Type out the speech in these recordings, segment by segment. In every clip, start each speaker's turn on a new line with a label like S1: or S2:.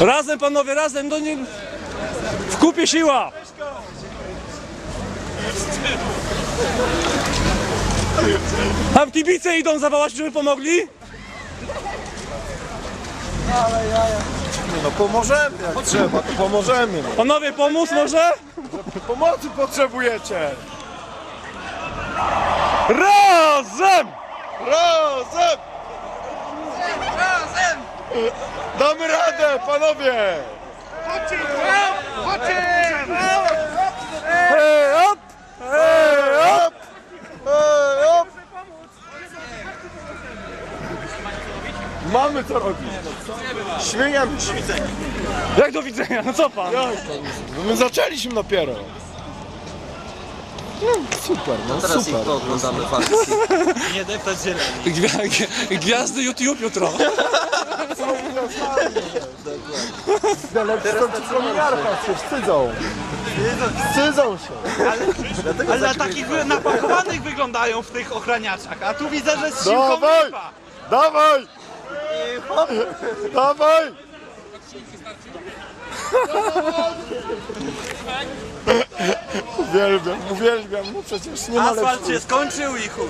S1: Razem panowie, razem no do nim w kupie siła. Tam kibice idą zawołać, żeby pomogli. Ale jaja.
S2: No pomożemy, jak trzeba, to pomożemy. No.
S1: Panowie, pomóc może?
S2: Pomocy potrzebujecie!
S1: Razem!
S2: Razem! Razem! Damy radę, panowie!
S1: Hej, op! Hej,
S2: Mamy co robić. Śmiejemy się.
S1: Jak do widzenia, no co pan?
S2: Jak to? No my zaczęliśmy dopiero. No, super, no
S3: Teraz
S2: super.
S3: ich pooglądamy w akcji.
S1: Gwia- Gwiazdy YouTube jutro.
S2: Ale to ci kominiarka się wstydzą. Wstydzą się.
S4: Ale na takich wy- napakowanych wyglądają w tych ochraniaczach, a tu widzę, że z siłką
S2: Dawaj!
S4: lipa.
S2: Dawaj! Dawaj! Uwielbiam, uwielbiam, no przecież nie ma
S4: Asfalt się skończył i chuj.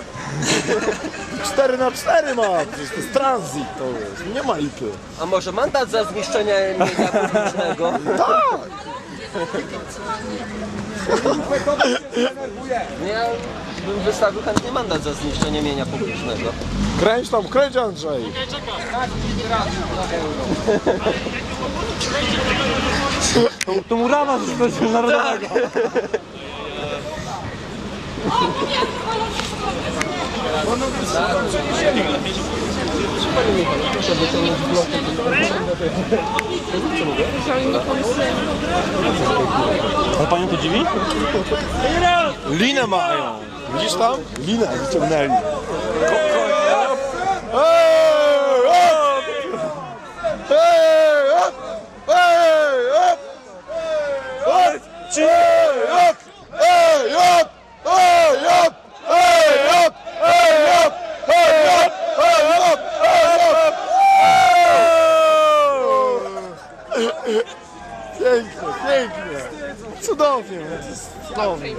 S2: 4 na 4 ma, przecież to jest transit to jest, nie ma lipy.
S3: A może mandat za zniszczenie mienia publicznego? Ja bym wystawił chętnie mandat za zniszczenie mienia publicznego.
S2: Kręć tam, kręć Andrzej.
S1: To murawa z narodowego. Ale panią to dziwi?
S2: Linę mają. Widzisz tam? Linę wyciągnęli. Ej, Cudownie, to jest cudownie.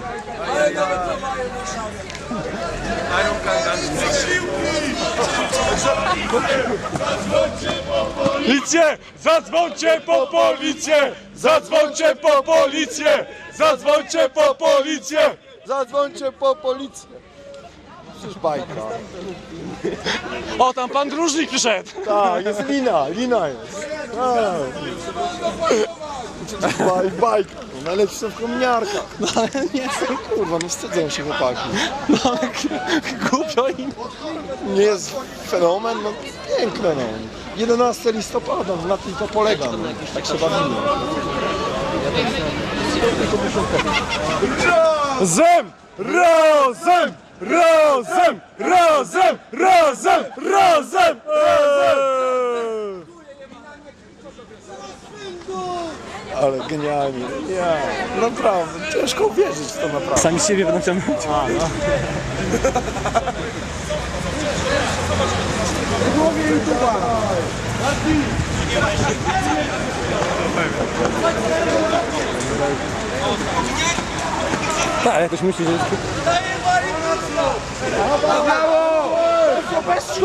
S1: Idźcie! Zadzwońcie po policję! Zadzwońcie po policję! Zadzwońcie po policję!
S2: Zadzwońcie po policję. Przecież bajka.
S1: O, tam pan dróżnik przyszedł!
S2: Tak, jest lina, lina jest. Tak. Baj, bajka. No, Najlepsze są w kominiarkach. No ale nie są. Kurwa, no wstydzą się chłopaki.
S1: No ale głupio im.
S2: Nie jest fenomen, no piękne no. 11 listopada, na tym to polega. No. Tak się bawimy.
S1: Zem! Razem! Razem! Razem! Razem! Razem! Eee!
S2: ale genialnie. Ja, no naprawdę, ciężko uwierzyć w to naprawdę.
S1: Sami siebie będą ciągnąć. A, no. Głowie YouTube'a. Tak, ktoś myśli, że... Brawo! Bez!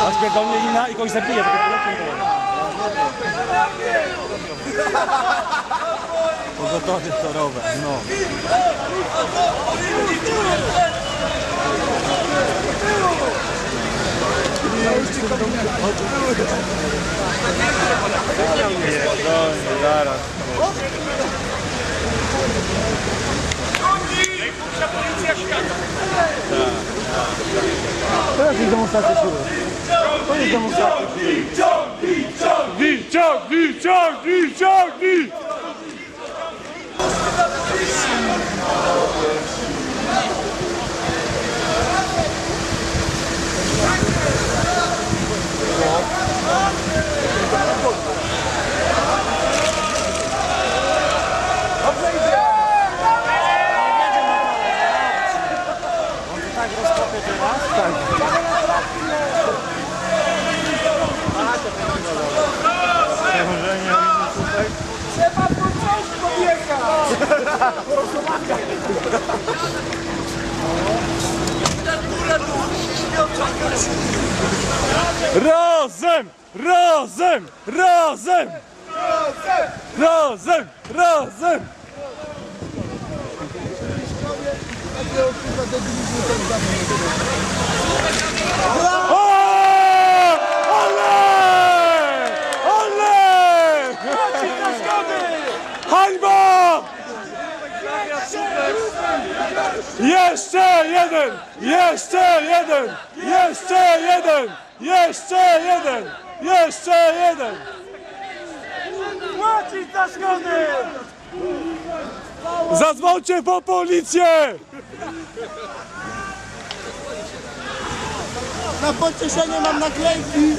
S1: Chodźmy do mnie Ina i kogoś zabije. Pogotowie torowe, no. Nie, do mnie, zaraz. Teraz jest demonstracja siły. To jest demonstracja. Ciągnij, ciągnij, ciągnij, ciągnij! Razem! Razem! Razem! Razem! Razem! O! Ale! Ale! Hańba! Jeszcze jeden! Jeszcze jeden! Jeszcze jeden! Jeszcze jeden! Jeszcze jeden! Płacić za szkody! Zadzwońcie po policję!
S2: Na pocieszenie mam naklejki.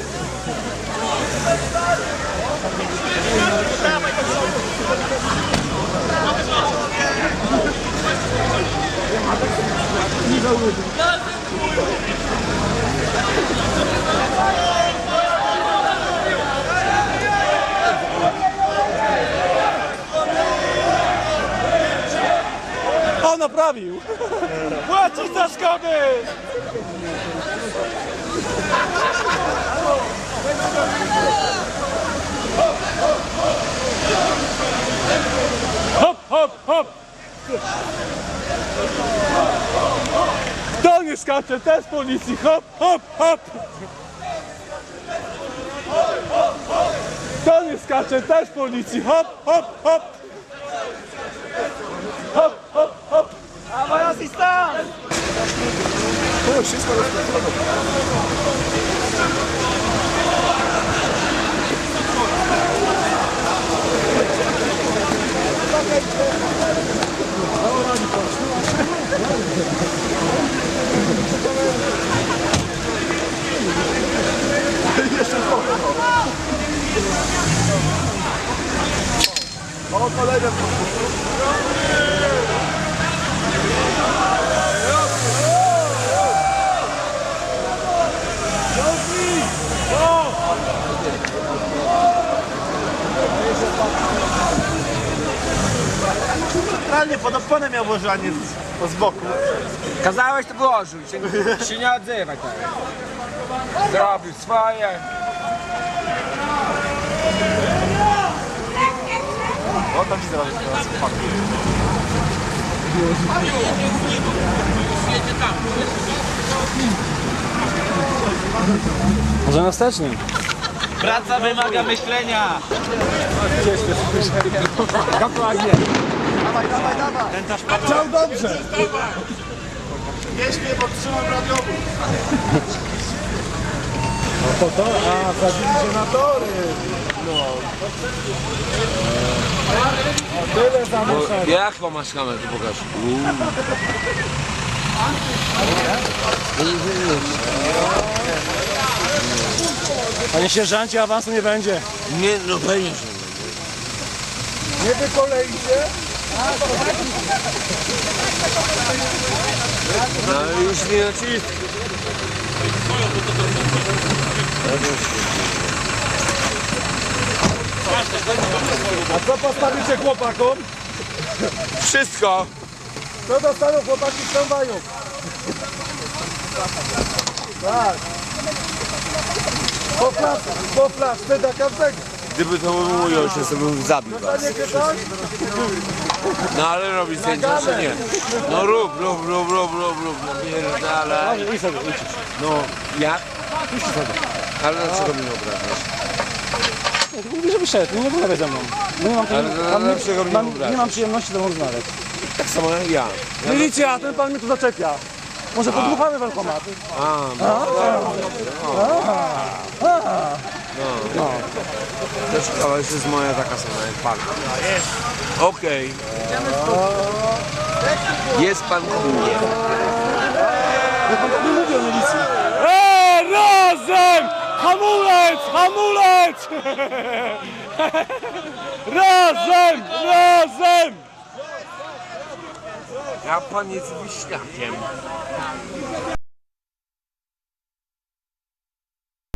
S1: On naprawił! Płacić za szkody! Hop, hop, hop! Kto nie skacze? Też policji! Hop, hop, hop! Kto nie skacze? Też policji! Hop, hop, hop! Hop, hop, Moja
S4: asista! To wszystko rozpoczęło. Jeszcze trochę. O, kolega.
S2: Realnie pod oponę miał włożanie z, z boku.
S3: Kazałeś to wyłożył, się, się nie odzywaj. Zrobił swoje.
S2: O, tam widzę, że teraz fuck.
S1: Może na wstecznym?
S4: Praca wymaga myślenia.
S2: Chciał dobrze. Jeśli bo trzymam radiowóz. No to to, a zabili się na tory. No. O tyle zamieszać.
S3: Jaką masz kamerę, tu pokaż.
S1: Panie sierżancie, awansu nie będzie.
S3: Nie, no pewnie, że
S2: Nie wykolejcie.
S3: No już nie nacisk.
S2: A co postawicie chłopakom?
S3: Wszystko.
S2: Co dostaną chłopaki z tramwaju? Tak. Po plac, po plac, ty do każdego.
S3: Gdyby to był mój ojciec, to bym zabił was. No ale robi sędzia, czy nie? No rób, rób, rób, rób, rób, rób, no pierdalaj.
S1: I sobie ucisz.
S3: No, jak? Ale dlaczego mnie obrażasz?
S1: Nie, tylko mówię, że wyszedł, nie rozmawiaj ze mną. Bo nie mam,
S3: Ale
S1: mam,
S3: dlaczego mnie
S1: mam,
S3: obrażasz?
S1: nie mam przyjemności z tobą rozmawiać.
S3: Tak samo jak ja. ja
S1: Milicja, ten pan mnie tu zaczepia. Może podmuchamy bankomat.
S3: A, no, no. Też to jest moja taka sama jak pan. Okej. Jest pan kumnie.
S1: Jak pan tak nie mówi o milicji. Eee, razem! Hamulec! Hamulec! razem! Razem!
S3: Ja pan jest wiśniakiem.